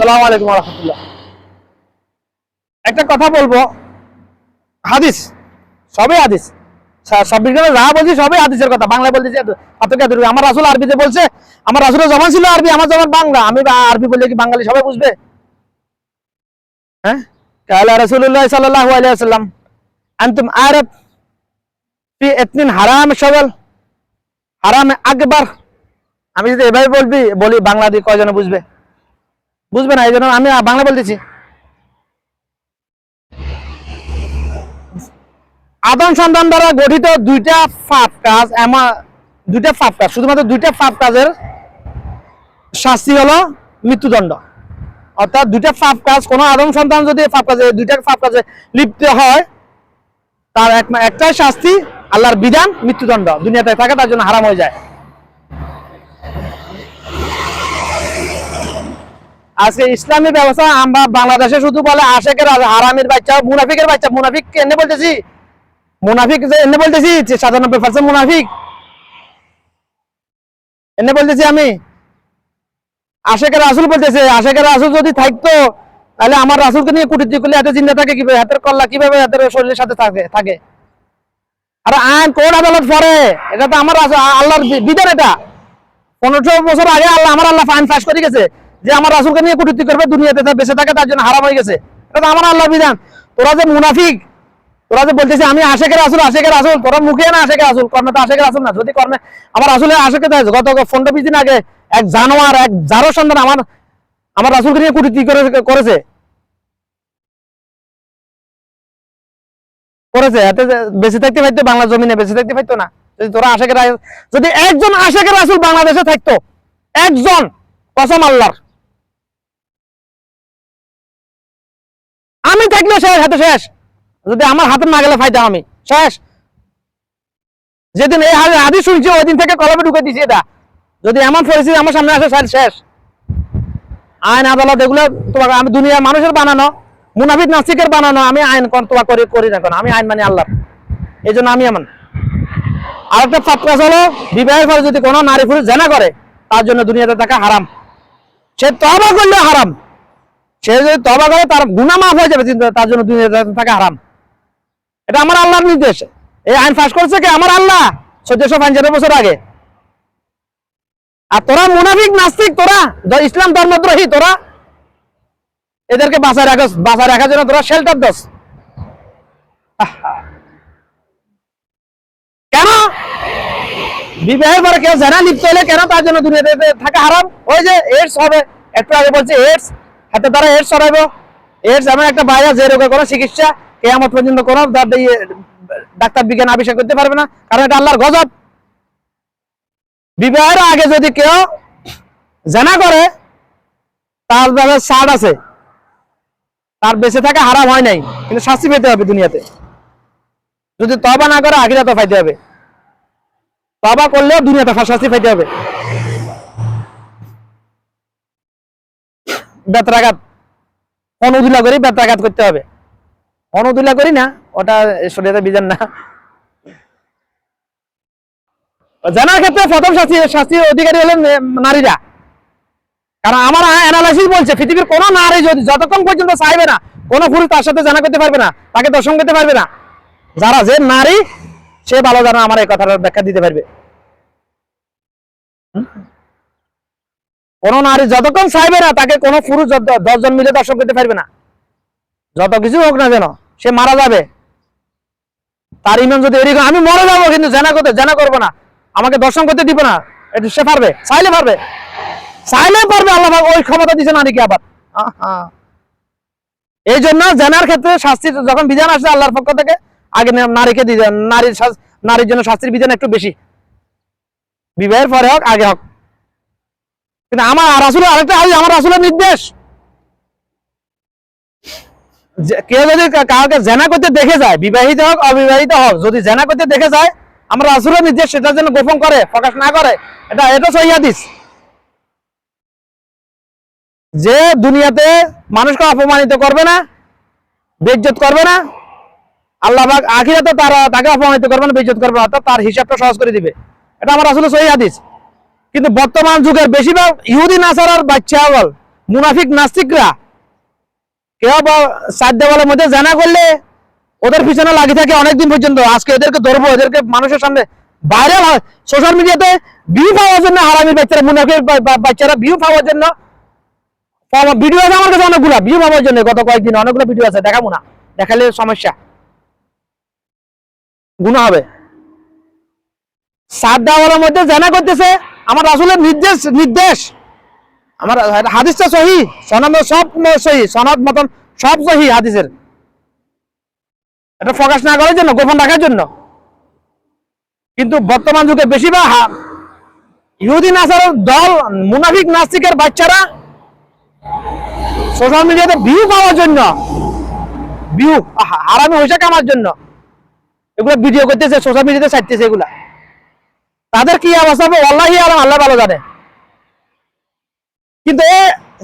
আসসালামু আলাইকুম রহমতুল্লাহ। একটা কথা বলব। হাদিস। সবই হাদিস। সব বিজ্ঞানে যা বলছি সবে হাদিসের কথা। বাংলা বলতেছি পার্থক্য এতটুকু। আমার রাসুল আরবিতে বলছে, আমার আসলে জবান ছিল আরবি, আমার জবান বাংলা। আমি আরবি বললে কি বাঙালি সবাই বুঝবে? হ্যাঁ? কালা রাসূলুল্লাহ সাল্লাল্লাহু আলাইহি ওয়াসাল্লাম, আনতুম আরব ফি ইতনিন হারাম শাওয়াল হারাম আকবার। আমি যদি এভাবে বলবি, বলি বাংলা দিয়ে কয়জনে বুঝবে? বুঝবে না, এই জন্য আমি বাংলা বলতেছি। আদম সন্তান দ্বারা গঠিত দুইটা ফাপ কাজ, এমন দুইটা ফাপ কাজ, শুধুমাত্র দুইটা ফাপ কাজের শাস্তি হলো মৃত্যুদণ্ড। অর্থাৎ দুইটা ফাপ কাজ, কোনো আদম সন্তান যদি ফাপ কাজে দুইটা ফাপ কাজে লিপ্ত হয়, তার এক একটাই শাস্তি, আল্লাহর বিধান মৃত্যুদণ্ড। দুনিয়াতে থাকে, তার জন্য হারাম হয়ে যায়। আজকে ইসলামী ব্যবস্থা, আমরা বাংলাদেশে শুধু বলে আশেকের হারামের বাচ্চা, মুনাফিকের বাচ্চা, মুনাফিক এনে বলতেছি? মুনাফিক যে এনে বলতেছি সাতানব্বই পার্সেন্ট মুনাফিক। এনে বলতেছি আমি। আশেকের রাসুল বলতেছে আশেকের রাসুল যদি থাকতো, তাহলে আমার রাসুলকে নিয়ে কুটির করলে এত চিন্তা থাকে কীভাবে, হাতের কল্লা কীভাবে হাতের শরীরের সাথে থাকে থাকে। আর আইন কোন আদালত পরে এটা তো আমার আল্লাহর বিধান এটা। পনেরোশো বছর আগে আল্লাহ আমার আল্লাহ ফাইন ফাঁস করে গেছে। যে আমার রাসুলকে নিয়ে কুটির করবে, দুনিয়াতে তার বেঁচে থাকে তার জন্য হারাম হয়ে গেছে। এটা তো আমার আল্লাহর বিধান। তোরা যে মুনাফিক, তোরা যে বলতেছে, আমি আশেকের আসুল আশেকের আসুল তোরা মুখে না আশেকের আসুল কর্মে তো আশেকের আসুল না। যদি কর্মে, আমার আসলে দেয়, গত পনেরো বিশ দিন আগে এক জানোয়ার, এক জারো সন্তান আমার আমার রাসুলকে নিয়ে করে, করেছে। করেছে, এতে বেঁচে থাকতে পারতো বাংলা জমিনে বেঁচে থাকতে পারতো না। যদি তোরা আশেকের আ- যদি একজন আশেকের রাসুল বাংলাদেশে থাকতো, একজন, কসম আল্লাহর। আমি থাকলে শেষ, হাতে শেষ। যদি আমার হাতে না গেলে ফাইতাম আমি। শেষ। যেদিন এই হাতে আদি শুনছি ওই দিন থেকে কলমে ঢুকে দিছি এটা। যদি এমন পরিস্থিতি আমার সামনে আসে শেষ শেষ। আইন, আদালত, এগুলো তোমাকে আমি দুনিয়ার মানুষের বানানো, মুনাফিক নাস্তিকের বানানো, আমি আইন তোমার করি করি না কেন? আমি আইন মানি আল্লাহ। এই জন্য আমি এমন। আর একটা ফাতকাজ হলো, বিবাহের পরে যদি কোনো নারী পুরুষ জেনা করে, তার জন্য দুনিয়াতে থাকা হারাম। সে তবা করলে হারাম। সে যদি তবা করে, তার গুণা মাফ হয়ে যাবে, কিন্তু তার জন্য দুনিয়াতে থাকা হারাম। এটা আমার আল্লাহর নির্দেশ। এই আইন ফাঁস করছে কি? আমার আল্লাহ। চোদ্দশো পঞ্চান্ন বছর আগে। আর তোরা মুনাফিক, নাস্তিক, তোরা ইসলাম ধর্মদ্রোহী তোরা এদেরকে বাঁচায় রাখা, বাঁচায় রাখার জন্য তোরা শেল্টার দোষ। কেন? বিবাহের পরে কেউ জানা লিপ্ত হলে কেন তার জন্য দুনিয়াতে থাকা হারাম? ওই যে এইডস হবে। একটু আগে বলছে এইডস হাতে দ্বারা এইডস সরাইব এইডস এমন একটা ভাইরাস যে রোগের কোনো চিকিৎসা কেয়ামত পর্যন্ত কোনো তার ডাক্তার বিজ্ঞান আবিষ্কার করতে পারবে না, কারণ এটা আল্লাহর গজব। বিবাহের আগে যদি কেউ জেনা করে, তার ব্যাপারে ছাড় আছে। তার বেঁচে থাকা হারাম হয় নাই, কিন্তু শাস্তি পেতে হবে দুনিয়াতে। যদি তবা না করে আখিরা তো পাইতে হবে। তবা করলেও দুনিয়াতে শাস্তি পাইতে হবে। বেতরাঘাত। অনুদুলা করি বেতরাঘাত করতে হবে। অনুদুলা করি না, ওটা শরীরে বিজান না। জানার ক্ষেত্রে প্রথম শাস্তি শাস্তির অধিকারী হলেন নারীরা। কারণ আমার অ্যানালাইসিস বলছে, পৃথিবীর কোনো নারী যদি যতক্ষণ পর্যন্ত চাইবে না, কোনো পুরুষ তার সাথে জানা করতে পারবে না, তাকে দর্শন করতে পারবে না। যারা যে নারী, সে ভালো জানা আমার এই কথাটার ব্যাখ্যা দিতে পারবে। কোনো নারী যতক্ষণ চাইবে না তাকে কোনো পুরুষ যত- দশজন মিলে দর্শন করতে পারবে না। যত কিছু হোক না যেন সে মারা যাবে। তার ইমান যদি এরকম আমি মরে যাব কিন্তু জানা করতে জানা করব না। আমাকে দর্শন করতে দিব না। এটা সে পারবে চাইলে পারবে। চাইলে পারবে আল্লাহ ওই ক্ষমতা দিছে নারীকে আবার। এই জন্য জেনার ক্ষেত্রে শাস্তির যখন বিধান আসে আল্লাহর পক্ষ থেকে আগে নারীকে দিয়ে। নারীর নারীর জন্য শাস্তির বিধান একটু বেশি। বিবাহের পরে হোক আগে হোক। কিন্তু আমার রাসুল আরেকটা হাদিস, আমার রাসুলের নির্দেশ। কেউ যদি কাউকে জেনা করতে দেখে যায়, বিবাহিত হোক, অবিবাহিত হোক, যদি জেনা করতে দেখে যায়, আমরা রাসুলের নির্দেশ, সেটার জন্য গোপন করে, প্রকাশ না করে, এটা এটা সহিদিস যে দুনিয়াতে মানুষকে অপমানিত করবে না বেজ্জত করবে না, আল্লাহ আখিরাতে তারা তাকে অপমানিত করবে না বেজ্জত করবে না, অর্থাৎ তার হিসাবটা সহজ করে দিবে। এটা আমার আসলে সহি হাদিস। কিন্তু বর্তমান যুগের বেশিরভাগ ইহুদি নাসারার বাচ্চা বল মুনাফিক নাস্তিকরা কেউ সাত দেওয়ালের মধ্যে জানা করলে ওদের পিছনে লাগি থাকে অনেকদিন পর্যন্ত। আজকে এদেরকে ধরবো এদেরকে মানুষের সামনে ভাইরাল হয়। সোশ্যাল মিডিয়াতে ভিউ পাওয়ার জন্য হারামির বাচ্চারা বা- বাচ্চারা ভিউ পাওয়ার জন্য ভিডিও আছে আমার কাছে অনেকগুলো ভিউ পাওয়ার জন্য গত কয়েকদিন অনেকগুলো ভিডিও আছে, দেখাবো না, দেখালে সমস্যা। গুণা হবে। সাত দেওয়ালের মধ্যে জানা করতেছে আমার রাসুলের নির্দেশ নির্দেশ। আমার হাদিসটা সহি সব সহি, সনদ মতন সব সহি হাদিসের। এটা প্রকাশ না করার জন্য, গোপন রাখার জন্য। কিন্তু বর্তমান যুগে বেশিরভাগ ইহুদিন আসারের দল, মুনাফিক নাস্তিকের বাচ্চারা সোশ্যাল মিডিয়াতে ভিউ পাওয়ার জন্য ভিউ হারামি হয়েছে কামার জন্য এগুলো ভিডিও করতেছে সোশ্যাল মিডিয়াতে ছাড়তেছে এগুলা। তাদের কি অবস্থা হবে? আল্লাহি আলম, আল্লাহ ভালো জানে। কিন্তু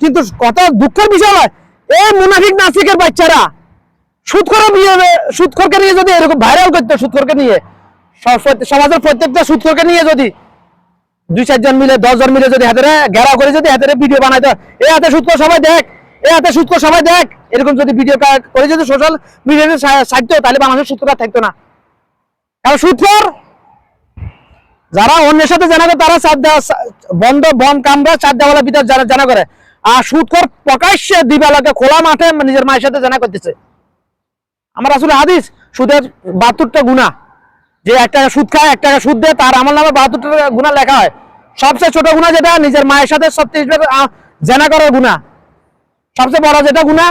কিন্তু কত দুঃখের বিষয় নয়। এই মুনাফিক নাসিকের বাচ্চারা সুৎখর নিয়ে সুৎখরকে নিয়ে যদি এরকম ভাইরাল করতো, সুৎখরকে নিয়ে সমাজের প্রত্যেকটা সুৎখরকে নিয়ে যদি দুই, চারজন মিলে, দশজন মিলে যদি হাতে ঘেরাও করে যদি হাতে ভিডিও বানাইতো এ হাতে সুৎখর সবাই দেখ, এ হাতে সুৎখর সবাই দেখ। এরকম যদি ভিডিও করে যদি সোশ্যাল মিডিয়াতে ছাড়তো তাহলে বাংলাদেশের সুৎখর আর থাকতো না। কারণ সুৎখর যারা অন্যের সাথে জানা করে তারা চার দেওয়া বন্ধ, বন কামরা চার দেওয়ালা ভিতর জানা জানা করে। আর সুৎখর প্রকাশ্যে দিবালাকে খোলা মাঠে নিজের মায়ের সাথে জানা করতেছে। আমার আসলে হাদিস, সুদের বাহাত্তরটা গুণা। যে এক টাকা সুদ খায়, এক টাকা সুদ দেয়, তার আমার নামে বাহাত্তর গুণা লেখা হয়। সবচেয়ে ছোট গুণা যেটা, নিজের মায়ের সাথে ছত্রিশ জেনা করার গুণা। সবচেয়ে বড় যেটা গুণা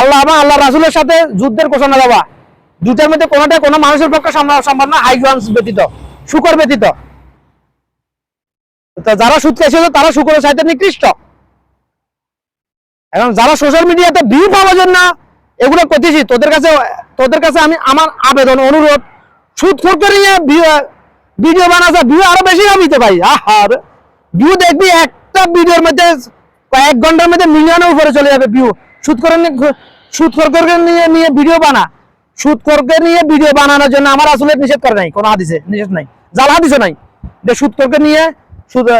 আল্লাহ আমার আল্লাহ রাসুলের সাথে যুদ্ধের ঘোষণা দেওয়া। দুটার মধ্যে কোনোটা কোনো মানুষের পক্ষে সম্ভব না হাইগ্রান্স ব্যতীত। শুকর ব্যতীত। যারা সুদ খাইছে তারা শুকরের সাথে নিকৃষ্ট। এখন যারা সোশ্যাল মিডিয়াতে ভিউ পাওয়ার জন্য এগুলো করতেছি তোদের কাছে তোদের কাছে আমি আমার আবেদন, অনুরোধ, সুদ খোরকে নিয়ে ভিডিও বানাচ্ছে ভিউ আরও বেশি নামিতে ভাই আহার ভিউ দেখবি একটা ভিডিওর মধ্যে কয়েক ঘণ্টার মধ্যে মিলিয়নের উপরে চলে যাবে ভিউ সুদ করে সুদ করকে নিয়ে নিয়ে ভিডিও বানা। সুদ করকে নিয়ে ভিডিও বানানোর জন্য আমার আসলে নিষেধ করে নাই, কোনো হাদিসে, নিষেধ নাই। জাল হাদিসে নাই। যে সুদ খোরকে নিয়ে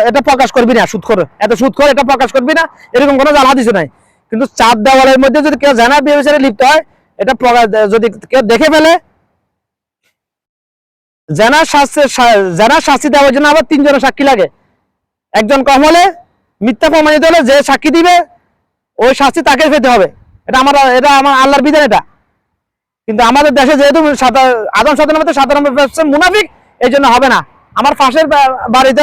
এটা প্রকাশ করবি না, সুদ করে। এত সুদ করে, এটা প্রকাশ করবি না, এরকম কোনো জাল হাদিসে নাই। কিন্তু চার দেওয়ালের মধ্যে যদি কেউ জানা বিচারে লিপ্ত হয়, এটা যদি কেউ দেখে ফেলে জানার শাস্তি জানার শাস্তি দেওয়ার জন্য আবার তিনজনের সাক্ষী লাগে। একজন কম হলে মিথ্যা প্রমাণিত হলে যে সাক্ষী দিবে, ওই শাস্তি তাকে পেতে হবে। এটা আমার এটা আমার আল্লাহর বিধান এটা। কিন্তু আমাদের দেশে যেহেতু সাধারণ সাধারণ সাধারণ মুনাফিক এই জন্য হবে না। আমার পাশের বাড়িতে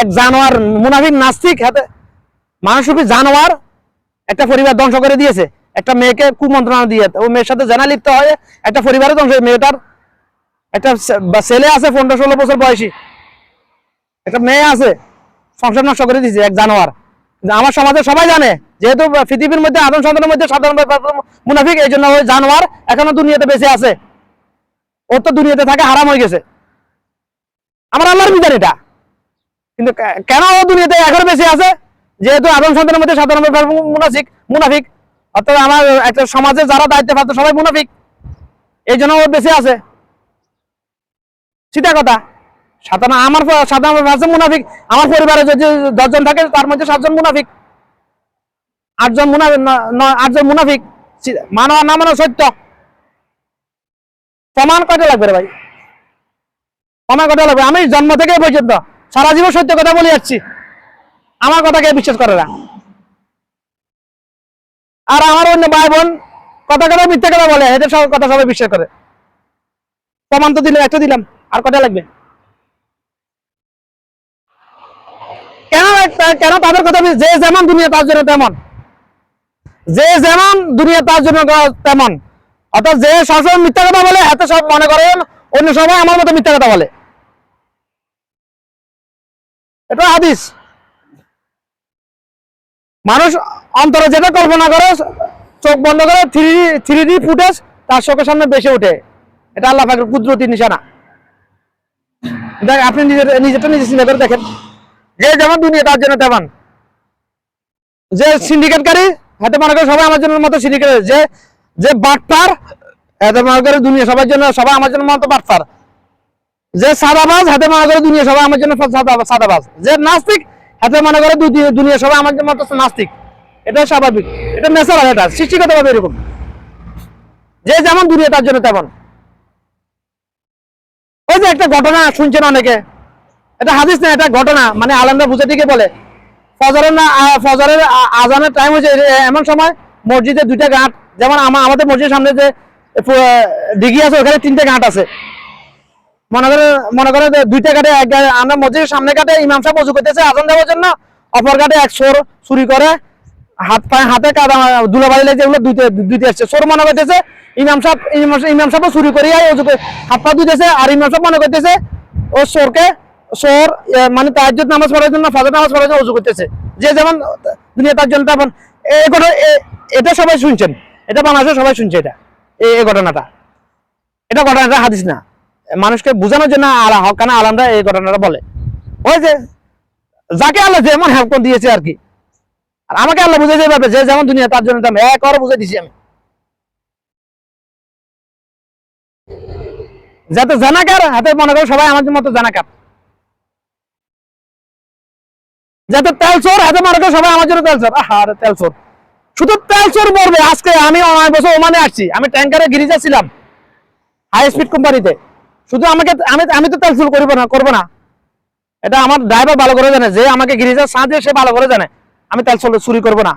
এক জানোয়ার, মুনাফিক নাস্তিক, হাতে মানুষরূপী জানোয়ার একটা পরিবার ধ্বংস করে দিয়েছে। একটা মেয়েকে কুমন্ত্রণা দিয়ে, ও মেয়ের সাথে জানা লিপ্ত হয়ে একটা পরিবারে ধ্বংস মেয়েটার একটা ছেলে আছে পনেরো ষোলো বছর বয়সী। একটা মেয়ে আছে, সংসার নষ্ট করে দিয়েছে এক জানোয়ার। আমার সমাজে সবাই জানে, যেহেতু পৃথিবীর মধ্যে আদম সন্তানের মধ্যে সাধারণ মুনাফিক এই জন্য ওই জানোয়ার এখনও দুনিয়াতে বেঁচে আছে। ও তো দুনিয়াতে থাকে হারাম হয়ে গেছে। আমার আল্লাহর বিধান এটা। কিন্তু কেন ও দুনিয়াতে এখনও বেঁচে আছে? যেহেতু আদম সন্তানের মধ্যে সাধারণ মুনাফিক মুনাফিক। অর্থাৎ আমার একটা সমাজে যারা দায়িত্ব পাচ্ছে সবাই মুনাফিক। এই জন্য ও বেঁচে আছে। সিধা কথা। সাধারণ আমার সাধারণ আছে মুনাফিক। আমার পরিবারে যদি দশজন থাকে, তার মধ্যে সাতজন মুনাফিক। আটজন মুনাফিক আটজন মুনাফিক। সি- মানো না মানো সত্য। প্রমাণ কয়টা লাগবে রে ভাই? প্রমাণ কয়টা লাগবে। আমি জন্ম থেকে পর্যন্ত সারা জীবন সত্য কথা বলে যাচ্ছি। আমার কথা কে বিশ্বাস করে না। আর আমার অন্য ভাই বোন কথা কথা মিথ্যা কথা বলে? এদের সব কথা সবাই বিশ্বাস করে। প্রমাণ তো দিলাম, একটা দিলাম। আর কটা লাগবে? কেন কেন তাদের কথা যে যেমন দুনিয়া তার জন্য তেমন। যে যেমন দুনিয়া তার জন্য তেমন। অর্থাৎ যে সবসময় মিথ্যা কথা বলে, এত সব মনে করেন, অন্য সময় আমার মতো মিথ্যা কথা বলে। এটা হাদিস। মানুষ অন্তরে যেটা কল্পনা করে, চোখ বন্ধ করে থ্রি থ্রি ডি ফুটেজ তার চোখের সামনে বেশি ওঠে। এটা আল্লাহ পাকের কুদরতি নিশানা। দেখ, আপনি নিজের, নিজেরটা নিজে চিন্তা করে দেখেন। যে যেমন দুনিয়া, তার জন্য তেমন। যে সিন্ডিকেটকারী হাতে মনে করে সবাই আমার জন্য মতো সিন্ডিকেট যে যে বাটপার হাতে করে দুনিয়া, সবার জন্য, সবাই আমার জন্য মতো বাটপার। যে সাদাবাজ, হাতে করে দুনিয়া, সবাই আমার জন্য সাদাবাজ। যে নাস্তিক, হাতে মনে করে দুনিয়া, সবাই আমাদের মতো নাস্তিক। এটা স্বাভাবিক। এটা ন্যাচারাল এটা। সৃষ্টিগত ভাবে এরকম। যে যেমন দুনিয়া, তার জন্য তেমন। ওই যে একটা ঘটনা শুনছেন অনেকে। এটা হাদিস না, এটা ঘটনা। মানে আলমরা বুঝে দিকে বলে। ফজরের না ফজরের আজানের টাইম হয়েছে এমন সময় মসজিদে দুইটা ঘাট যেমন আমা- আমাদের মসজিদের সামনে যে দিঘি আছে ওখানে তিনটে ঘাট আছে। মনে করে মনে করে দুইটা ঘাটে আমরা মসজিদের সামনে ঘাটে ইমাম সাহেব উজু করতেছে আজান দেওয়ার জন্য অপর ঘাটে এক চোর চুরি করে হাত পায়ে হাতে কাদা দুলাবাড়ি লাগছে এগুলো দুইতে দুইতে আসছে সোর মনে করতেছে ইমাম সাহেব ইমাম সাহেব- চুরি করিয়া উজু হাত পা ধুইতেছে আর ইমাম সাহেব মনে করতেছে ও চোরকে চোর এ, মানে তাহাজ্জুদ নামাজ পড়ার জন্য ফজর নামাজ পড়ার জন্য উজু করতেছে। যে যেমন দুনিয়া তার জন্য তেমন এই এটা সবাই শুনছেন। এটা বাংলাদেশে সবাই শুনছে এটা, এই ঘটনাটা। এটা ঘটনাটা হাদিস না। মানুষকে বোঝানোর জন্য আর হকানা আলামরা এই ঘটনাটা বলে। যে, যাকে আল্লাহ যেমন হেল্প দিয়েছে আর কি। আর আমাকে আল্লাহ বুঝে যেভাবে যে যেমন দুনিয়া, তার জন্য তেমন এক বুঝে দিছি আমি। যাতে জানাকার হাতে মনে করো সবাই আমাদের মতো জানাকার। যাতে তেল চোর হাতে মনে করো সবাই আমার জন্য তেল চোর। আহা তেল চোর। শুধু তেল চোর মরবে। আজকে আমি অনেক বছর ওমানে আসছি। আমি ট্যাঙ্কারে গিরিজা ছিলাম। হাই স্পিড কোম্পানিতে। শুধু আমাকে আমি আমি তো তেল চুর করব না করব না। এটা আমার ড্রাইভার ভালো করে জানে। যে আমাকে গিরিজার সাহায্যে সে ভালো করে জানে। আমি তেল চুর করব না।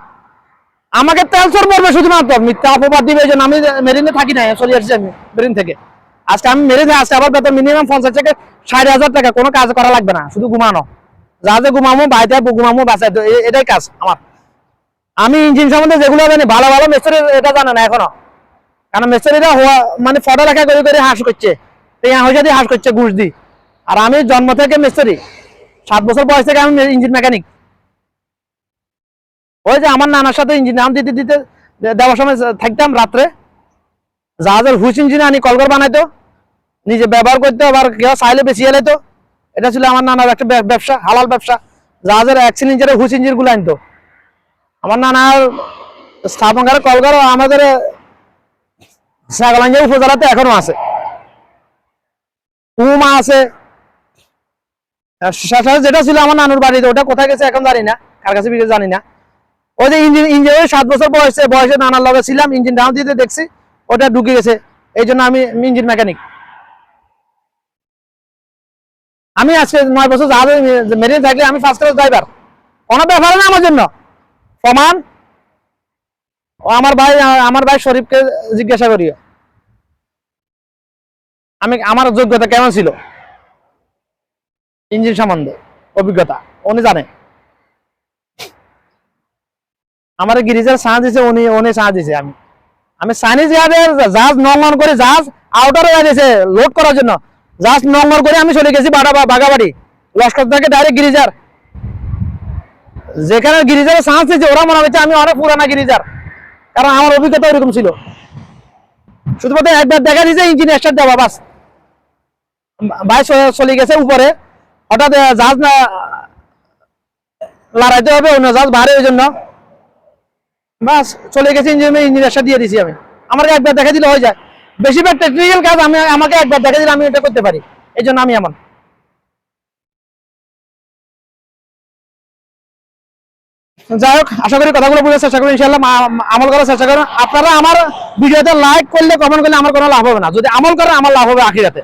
আমাকে তেল চোর মরবে শুধুমাত্র। মিথ্যা অপবাদ দিবে জন্য আমি মেরিনে থাকি না চলে আসছি আমি মেরিন থেকে। আজকে আমি মেরিনে আসছি আবার বেতন মিনিমাম পঞ্চাশ থেকে ষাট হাজার টাকা। কোনো কাজ করা লাগবে না। শুধু ঘুমানো। যা যে ঘুমামো, বাড়িতে ঘুমামো এ- এটাই কাজ আমার। আমি ইঞ্জিন সম্বন্ধে যেগুলো জানি, ভালো ভালো মিস্ত্রি এটা জানে না এখনও? কারণ মিস্ত্রিরা মানে ফটো লেখা করে করে হাস করছে। হয়ে দিয়ে হাস করছে ঘুষ দি আর আমি জন্ম থেকে মিস্ত্রি সাত বছর বয়স থেকে আমি ইঞ্জিন মেকানিক ওই যে আমার নানার সাথে ইঞ্জিন নাম দিতে দিতে দেওয়ার সময় থাকতাম রাত্রে। জাহাজের হুইস ইঞ্জিন আনি, কলগর বানাইতো। নিজে ব্যবহার করতো, আবার কেউ চাইলে বেশি এলাইতো এটা ছিল আমার নানার একটা ব্যবসা, হালাল ব্যবসা। জাহাজের এক সিলিন্ডারের হুইস ইঞ্জিনগুলো আনতো। আমার নানার স্থাপন করে কলগর আমাদের ছাগলাঞ্জা উপজেলাতে এখনও আছে। উমা আছে। যেটা ছিল আমার নানুর বাড়িতে, ওটা কোথায় গেছে এখন জানি না, কার কাছে বিক্রি জানি না। ওই যে ইঞ্জিন ইঞ্জিনের সাত বছর বয়সে বয়সে নানার লগে ছিলাম, ইঞ্জিন ডাউন দিতে দেখছি, ওটা ঢুকে গেছে। এই জন্য আমি ইঞ্জিন মেকানিক। আমি আজকে নয় বছর জাহাজে মেরিয়ে থাকলে আমি ফার্স্ট ক্লাস ড্রাইভার কোনো ব্যাপার না আমার জন্য। প্রমাণ? ও আমার ভাই আমার ভাই শরীফকে জিজ্ঞাসা করিও। আমি, আমার যোগ্যতা কেমন ছিল? ইঞ্জিন সম্বন্ধে অভিজ্ঞতা, উনি জানে। আমার গিরিজার সাহায্য দিছে, উনি উনি সাহায্য দিছে আমি। আমি সানি জিহাদের জাহাজ নঙ্গন করে জাহাজ আউটারে দিয়েছে লোড করার জন্য। জাহাজ নঙ্গন করে আমি চলে গেছি বাড়া বাগাবাড়ি। লস্কর থেকে ডাইরেক্ট গিরিজার যেখানে গিরিজারের সাহস দিয়েছে ওরা মনে হচ্ছে আমি অনেক পুরানা গিরিজার, কারণ আমার অভিজ্ঞতা ওরকম ছিল। শুধুমাত্র একবার দেখা দিয়েছে ইঞ্জিন স্টার্ট দেওয়া, বাস। চ- চলে গেছে উপরে, হঠাৎ জাহাজ না, লড়াইতে হবে, অন্য জাহাজ বাড়ে ওই জন্য। বাস, চলে গেছে ইঞ্জিন ইঞ্জিন স্টার্ট দিয়ে দিছি আমি। আমাকে একবার দেখা দিলে হয়ে যায়। বেশিরভাগ টেকনিক্যাল কাজ আমি আমাকে একবার দেখা দিলে আমি এটা করতে পারি। এই জন্য আমি এমন। যাই হোক, আশা করি কথাগুলো বোঝার চেষ্টা করি ইনশাল্লাহ আমল করার চেষ্টা করেন। আপনারা আমার ভিডিওতে লাইক করলে কমেন্ট করলে আমার কোনো লাভ হবে না। যদি আমল করেন, আমার লাভ হবে আখিরাতে।